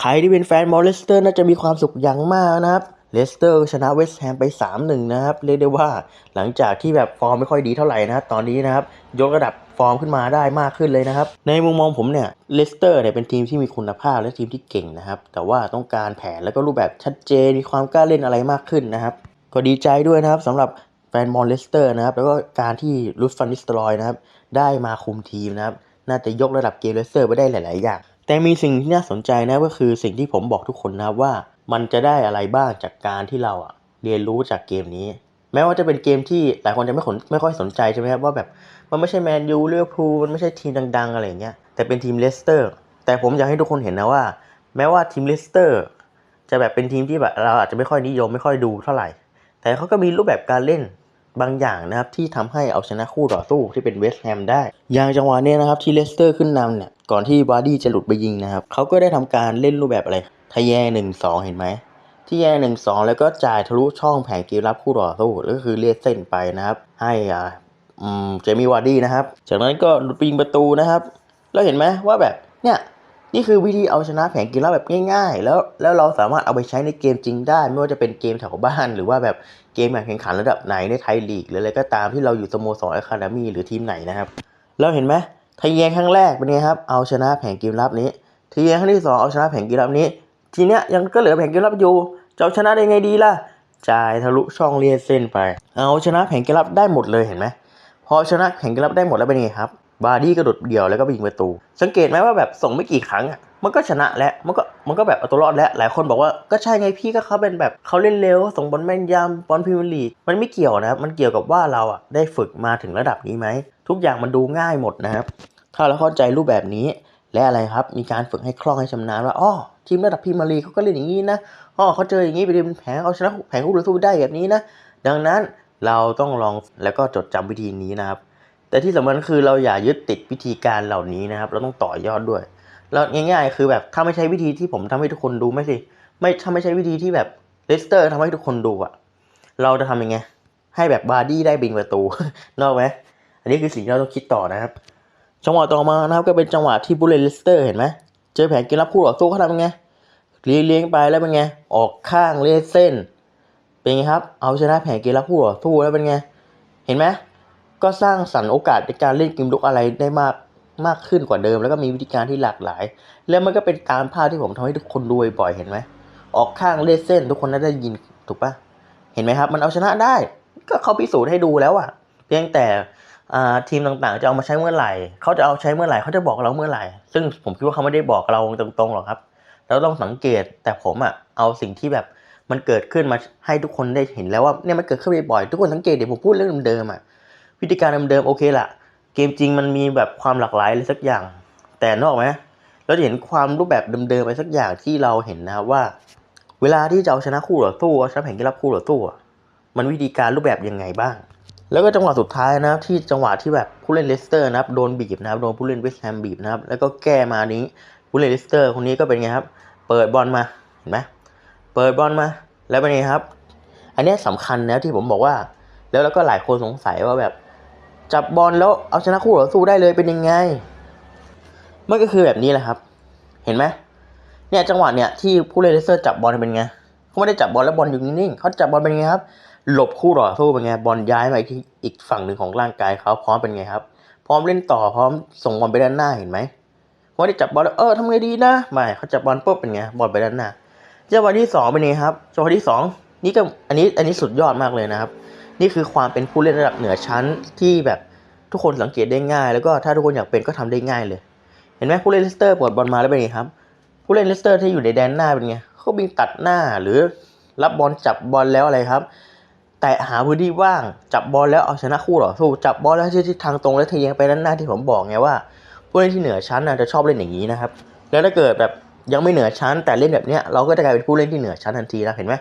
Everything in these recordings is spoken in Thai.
ใครที่เป็นแฟนบอลเลสเตอร์น่าจะมีความสุขอย่างมากนะครับเลสเตอร์ชนะเวสต์แฮมไป 3-1 นะครับ เรียกได้ว่าหลังจากที่แบบฟอร์มไม่ค่อยดีเท่าไหร่นะครับ ตอนนี้นะครับ ยกระดับฟอร์มขึ้นมาได้มากขึ้นเลยนะครับ ในมุมมองผมเนี่ยเลสเตอร์เนี่ยเป็นทีมที่มีคุณภาพและทีมที่เก่งนะครับ แต่ว่าต้องการแผนแล้วก็รูปแบบชัดเจนมีความกล้าเล่นอะไรมากขึ้นนะครับ ก็ดีใจด้วยนะครับสำหรับแฟนบอลเลสเตอร์นะครับแล้วก็การที่ลุสฟันนิสตรอยนะครับได้มาคุมทีมนะครับน่าจะยกระดับเกมเลสเตอร์ไปได้หลาย ๆ อย่าง แต่มีสิ่งที่น่าสนใจนะก็คือสิ่งที่ผมบอกทุกคนนะว่า มันจะได้อะไรบ้างจากการที่เราอะเรียนรู้จากเกมนี้ แม้ว่าจะเป็นเกมที่หลายคนจะไม่ขนไม่ค่อยสนใจใช่ไหมครับว่าแบบมันไม่ใช่แมนยูเลี้ยวพูลมันไม่ใช่ทีมดัง ๆ อะไรเงี้ยแต่เป็นทีมเลสเตอร์แต่ผมอยากให้ทุกคนเห็นนะว่า แม้ว่าทีมเลสเตอร์จะแบบเป็นทีมที่แบบเราอาจจะไม่ค่อยนิยมไม่ค่อยดูเท่าไหร่ แต่เขาก็มีรูปแบบการเล่นบางอย่างนะครับที่ทำให้เอาชนะคู่ต่อสู้ที่เป็นเวสต์แฮมได้ อย่างจังหวะเนี้ยนะครับที่เลสเตอร์ขึ้นนำเนี่ย ก่อนที่บาร์ดี้จะหลุดไปยิงนะครับเขาก็ได้ทำการเล่นรูปแบบอะไรทะแยงหนึ่งสองเห็นไหมที่แยงหนึ่งสองแล้วก็จ่ายทะลุช่องแผงกมรับคู่ต่อสู้ก็คือเลียดเส้นไปนะครับ ให้อ่าเจมี่วาร์ดี้นะครับ จากนั้นก็หลุดปิงประตูนะครับ แล้วเห็นไหมว่าแบบเนี่ยนี่คือวิธีเอาชนะแผงกมรับแบบง่าย ๆ แล้วแล้วเราสามารถเอาไปใช้ในเกมจริงได้ ไม่ว่าจะเป็นเกมแถวบ้าน หรือว่าแบบเกมแข่งขันระดับไหนในไทยลีกหรืออะไรก็ตามที่เราอยู่สโมสรอะคาเดมี่หรือทีมไหนนะครับ แล้วเห็นไหม ทะแยงครั้งแรกเป็นไงครับ เอาชนะแผงเกมรับนี้ทะแยงครั้งที่สองเอาชนะแผงเกมรับนี้ ทีเนี้ยยังก็เหลือแผงเกมรับอยู่จะเอาชนะได้ไงดีล่ะจ่ายทะลุช่องเลียเส้นไป เอาชนะแผงเกมรับได้หมดเลยเห็นไหมพอชนะแข่งกันรับได้หมดแล้วเป็นไงครับ บาร์ดี้กระโดดเดี่ยวแล้วก็ไปยิงประตู สังเกตไหมว่าแบบส่งไม่กี่ครั้งอะมันก็ชนะแล้วมันก็มันก็แบบเอาตัวรอดแล้วหลายคนบอกว่าก็ใช่ไงพี่ก็เขาเป็นแบบเขาเล่นเร็วส่งบอลแม่นยำบอลพรีเมียร์ลีมันไม่เกี่ยวนะครับมันเกี่ยวกับว่าเราอะได้ฝึกมาถึงระดับนี้ไหม ทุกอย่างมันดูง่ายหมดนะครับ ถ้าเราเข้าใจรูปแบบนี้และอะไรครับ มีการฝึกให้คล่องให้ชำนาญว่าอ๋อทีมระดับพรีเมียร์ลีกเขาก็เล่นอย่างนี้นะอ๋อเขาเจออย่างนี้ไปเป็นแผงเอาชนะแผงคู่ต่อสู้ได้แบบนี้นะ ดังนั้นเราต้องลองแล้วก็จดจำวิธีนี้นะครับ แต่ที่สำคัญคือเราอย่ายึดติดวิธีการเหล่านี้นะครับ เราต้องต่อยอดด้วยแล้วง่าย ๆ คือแบบถ้าไม่ใช่วิธีที่ผมทำให้ทุกคนดูไม่สิไม่ถ้าไม่ใช่วิธีที่แบบเลสเตอร์ทำให้ทุกคนดูอะเราจะทำยังไงให้แบบบาร์ดี้ได้บิงประตูนอกไหม อันนี้คือสิ่งที่เราต้องคิดต่อนะครับ จังหวะต่อมานะครับก็เป็นจังหวะที่บุเรนเลสเตอร์เห็นไหมเจอแผนเกมรับคู่ต่อสู้เขาทำยังไงเลี้ยงเลี้ยงไปแล้วเป็นไง ออกข้างเลดเส้น เป็นไงครับ เอาชนะแผนเกมรับคู่ต่อสู้แล้วเป็นไง เห็นไหมก็สร้างสรรค์โอกาสในการเล่นเกมลุกอะไรได้มากมากขึ้นกว่าเดิม แล้วก็มีวิธีการที่หลากหลาย แล้วมันก็เป็นการพลาดที่ผมทำให้ทุกคนดูบ่อยเห็นไหมออกข้างเลดเส้น ทุกคนน่าจะยินถูกปะเห็นไหมครับ มันเอาชนะได้ ก็เขาพิสูจน์ให้ดูแล้วอะเพียงแต่ ทีมต่างๆ จะเอามาใช้เมื่อไหร่ เขาจะเอาใช้เมื่อไหร่เขาจะบอกเราเมื่อไหร่ ซึ่งผมคิดว่าเขาไม่ได้บอกเราตรงๆหรอกครับ เราต้องสังเกตแต่ผมอะเอาสิ่งที่แบบมันเกิดขึ้นมาให้ทุกคนได้เห็นแล้วว่าเนี่ยมันเกิดขึ้นบ่อยๆทุกคนสังเกตเดี๋ยวผมพูดเรื่องเดิมๆอะวิธีการเดิมๆโอเคละเกมจริงมันมีแบบความหลากหลายอะไรสักอย่าง แต่นอกไหมเราจะเห็นความรูปแบบเดิมๆไปสักอย่างที่เราเห็นนะครับว่า เวลาที่จะเอาชนะคู่ต่อสู้ชนะแผงที่รับคู่ต่อสู้มันวิธีการรูปแบบยังไงบ้าง แล้วก็จังหวะสุดท้ายนะครับที่จังหวะที่แบบผู้เล่นเลสเตอร์นะครับโดนบีบนะครับโดนผู้เล่นเวสต์แฮมบีบนะครับแล้วก็แก้มานี้ผู้เล่นเลสเตอร์คนนี้ก็เป็นไงครับเปิดบอลมาเห็นไหมเปิดบอลมาแล้วเป็นไงครับ อันนี้ยสำคัญนะที่ผมบอกว่า แล้วแล้วก็หลายคนสงสัยว่าแบบจับบอลแล้วเอาชนะคู่ต่อสู้ได้เลยเป็นยังไงมันก็คือแบบนี้แหละครับ เห็นไหมเนี่ยจังหวะเนี่ยที่ผู้เล่นเลสเตอร์จับบอลเป็นไงเขาไม่ได้จับบอลแล้วบอลอยู่นิ่งๆเขาจับบอลเป็นไงครับ หลบคู่ต่อสู้เป็นไงบอลย้ายมาที่อีกฝั่งหนึ่งของร่างกายเขาพร้อมเป็นไงครับ พร้อมเล่นต่อพร้อมส่งบอลไปด้านหน้าเห็นไหมเขาไม่ได้จับบอลแล้วเออทำไงดีนะไม่เขาจับบอลปุ๊บเป็นไงบอลไปด้านหน้าจังหวะที่สองเป็นไงครับจังหวะที่สองนี่ก็อันนี้อันนี้สุดยอดมากเลยนะครับ นี่คือความเป็นผู้เล่นระดับเหนือชั้นที่แบบทุกคนสังเกตได้ง่าย แล้วก็ถ้าทุกคนอยากเป็นก็ทำได้ง่ายเลย เห็นไหมผู้เล่นเลสเตอร์ปลดบอลมาแล้วเป็นไงครับผู้เล่นเลสเตอร์ที่อยู่ในแดนหน้าเป็นไงเขาบิงตัดหน้าหรือรับบอลจับบอลแล้วอะไรครับ แต่หาพื้นที่ว่างจับบอลแล้วเอาชนะคู่ต่อสู้จับบอลแล้วที่ทิศทางตรงแล้วทะยงไปด้านหน้าที่ผมบอกไงว่าผู้เล่นที่เหนือชั้นนะจะชอบเล่นอย่างนี้นะครับ แล้วถ้าเกิดแบบยังไม่เหนือชั้น แต่เล่นแบบเนี้ยเราก็จะกลายเป็นผู้เล่นที่เหนือชั้นทันทีนะเห็นไหม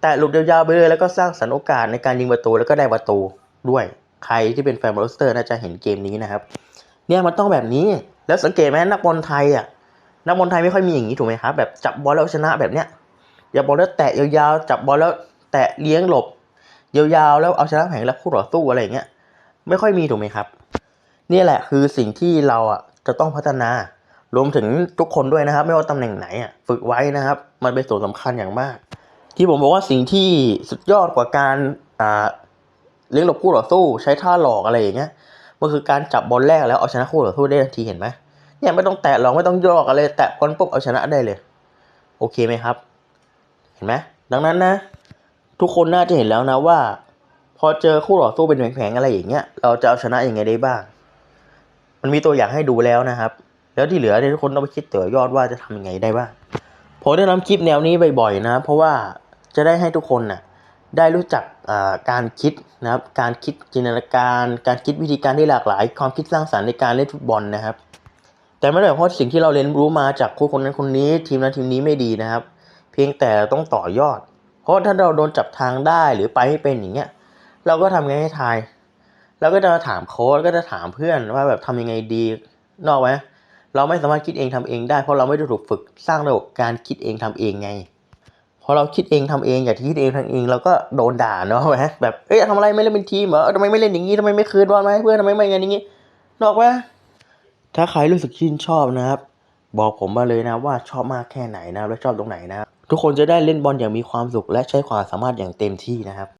แต่หลุดยาวๆไปเลยแล้วก็สร้างสรรค์โอกาสในการยิงประตูแล้วก็ได้ประตูด้วย ใครที่เป็นแฟนบอลสเตอร์น่าจะเห็นเกมนี้นะครับ เนี่ยมันต้องแบบนี้แล้วสังเกตไหมนักบอลไทยอะนักบอลไทยไม่ค่อยมีอย่างนี้ถูกไหมครับแบบจับบอลแล้วชนะแบบเนี้ยอย่าบอลแล้วแตะยาวๆจับบอลแล้วแตะเลี้ยงหลบ ยาวๆแล้วเอาชนะแผงแล้วคู่ต่อสู้อะไรอย่างเงี้ยไม่ค่อยมีถูกไหมครับ นี่แหละคือสิ่งที่เราอะจะต้องพัฒนารวมถึงทุกคนด้วยนะครับ ไม่ว่าตำแหน่งไหนอะฝึกไว้นะครับ มันเป็นส่วนสำคัญอย่างมาก ที่ผมบอกว่าสิ่งที่สุดยอดกว่าการอ่าเลี้ยงหลบคู่ต่อสู้ ใช้ท่าหลอกอะไรอย่างเงี้ยมันคือการจับบอลแรกแล้วเอาชนะคู่ต่อสู้ได้ทันทีเห็นไหมเนี่ยไม่ต้องแตะหรอกไม่ต้องยอกอะไรแตะบอลปุ๊บเอาชนะได้เลย โอเคไหมครับ เห็นไหมดังนั้นนะ ทุกคนน่าจะเห็นแล้วนะว่า พอเจอคู่ต่อสู้เป็นแผงๆอะไรอย่างเงี้ยเราจะเอาชนะยังไงได้บ้าง มันมีตัวอย่างให้ดูแล้วนะครับ แล้วที่เหลือเนี่ยทุกคนต้องไปคิดต่อยอดว่าจะทำยังไงได้บ้างผมได้นำคลิปแนวนี้บ่อยๆนะเพราะว่าจะได้ให้ทุกคนน่ะได้รู้จักการคิดนะครับ การคิดจินตนาการ การคิดวิธีการที่หลากหลาย ความคิดสร้างสรรค์ในการเล่นฟุตบอลนะครับ แต่ไม่ได้หมายความว่าสิ่งที่เราเรียนรู้มาจากคู่คนนั้นคนนี้ ทีมนั้นทีมนี้ไม่ดีนะครับ เพียงแต่ต้องต่อยอด เพราะถ้าเราโดนจับทางได้หรือไปไม่เป็นอย่างเงี้ย เราก็ทำไงให้ทาย เราก็จะมาถามโค้ชก็จะถามเพื่อนว่าแบบทำยังไงดีนอกไหมเราไม่สามารถคิดเองทำเองได้เพราะเราไม่ได้ถูกฝึกสร้างระบบการคิดเองทำเองไงพอเราคิดเองทำเองอยากคิดเองทำเองเราก็โดนด่าเนาะไหมแบบเอ้ยทำอะไรไม่เล่นเป็นทีมเหรอทำไมไม่เล่นอย่างนี้ทำไมไม่คืนบอลมาให้เพื่อนทำไมไม่อย่างนี้นอกไหมถ้าใครรู้สึกชื่นชอบนะครับ บอกผมมาเลยนะว่าชอบมากแค่ไหนนะและชอบตรงไหนนะ ทุกคนจะได้เล่นบอลอย่างมีความสุขและใช้ความสามารถอย่างเต็มที่นะครับ